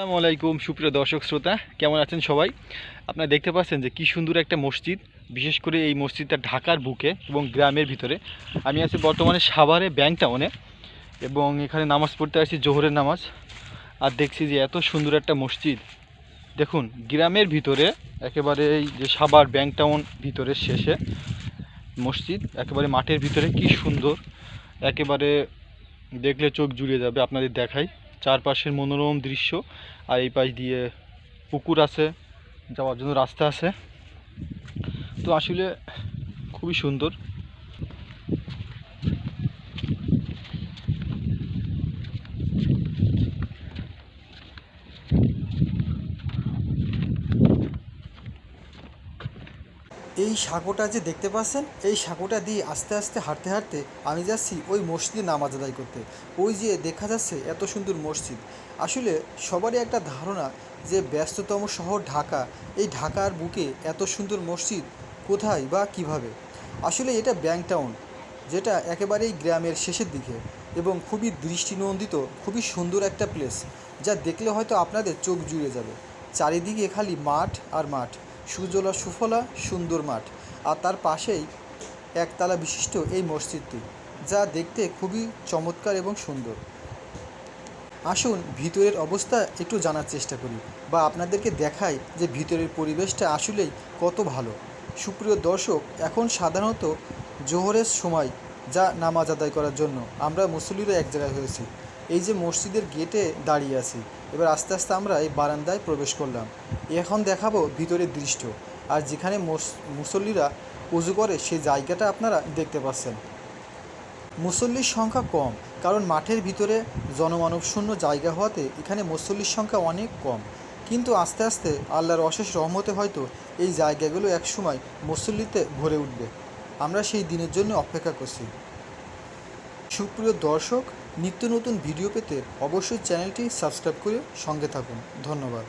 আসসালামু আলাইকুম, সুপ্রিয় দর্শক শ্রোতা, কেমন আছেন সবাই? আপনারা দেখতে পাচ্ছেন যে কি সুন্দর একটা মসজিদ, বিশেষ করে এই মসজিদটা ঢাকার বুকে এবং গ্রামের ভিতরে। আমি আছি বর্তমানে সাভারে, ব্যাংক টাউনে এবং এখানে নামাজ পড়তে আসছি, জোহরের নামাজ। আর দেখছি যে এত সুন্দর একটা মসজিদ। দেখুন, গ্রামের ভিতরে, একেবারে এই যে সাভার, ব্যাংক টাউন ভিতরের শেষে মসজিদ, একেবারে মাঠের ভিতরে, কি সুন্দর। একেবারে দেখলে চোখ জুড়িয়ে যাবে, আপনাদের দেখাই। চারপাশের মনোরম দৃশ্য আর এই পাশ দিয়ে পুকুর আছে, যাওয়ার জন্য রাস্তা আছে। তো আসলে খুবই সুন্দর। এই সাঁকোটা যে দেখতে পাচ্ছেন, এই সাঁকোটা দিয়ে আস্তে আস্তে হাঁটতে হাঁটতে আমি যাচ্ছি ওই মসজিদে নামাজ আদায় করতে। ওই যে দেখা যাচ্ছে এত সুন্দর মসজিদ। আসলে সবারই একটা ধারণা যে ব্যস্ততম শহর ঢাকা, এই ঢাকার বুকে এত সুন্দর মসজিদ কোথায় বা কীভাবে? আসলে এটা ব্যাংক টাউন, যেটা একেবারেই গ্রামের শেষের দিকে এবং খুবই দৃষ্টিনন্দিত, খুবই সুন্দর একটা প্লেস, যা দেখলে হয়তো আপনাদের চোখ জুড়ে যাবে। চারিদিকে খালি মাঠ আর মাঠ। সুজলা সুফলা সুন্দর মাঠ। আর তার পাশেই একতলা বিশিষ্ট এই মসজিদটি, যা দেখতে খুবই চমৎকার এবং সুন্দর। আসুন, ভিতরের অবস্থা একটু জানার চেষ্টা করি বা আপনাদেরকে দেখাই যে ভিতরের পরিবেশটা আসলেই কত ভালো। সুপ্রিয় দর্শক, এখন সাধারণত জোহরের সময় যা নামাজ আদায় করার জন্য আমরা মুসল্লিরা এক জায়গায় হয়েছি। এই যে মসজিদের গেটে দাঁড়িয়ে আছি। এবার আস্তে আস্তে আমরা এই বারান্দায় প্রবেশ করলাম। এখন দেখাবো ভিতরের দৃশ্য। আর যেখানে মুসল্লিরা উজু করে সেই জায়গাটা আপনারা দেখতে পাচ্ছেন। মুসল্লির সংখ্যা কম, কারণ মাঠের ভিতরে জনমানব শূন্য জায়গা হওয়াতে এখানে মুসল্লির সংখ্যা অনেক কম। কিন্তু আস্তে আস্তে আল্লাহর অশেষ রহমতে হয়তো এই জায়গাগুলো একসময় মুসল্লিতে ভরে উঠবে। আমরা সেই দিনের জন্য অপেক্ষা করছি। সুপ্রিয় দর্শক নিত্য নতুন ভিডিও পেতে অবশ্যই চ্যানেলটি সাবস্ক্রাইব করে সঙ্গে থাকুন। ধন্যবাদ।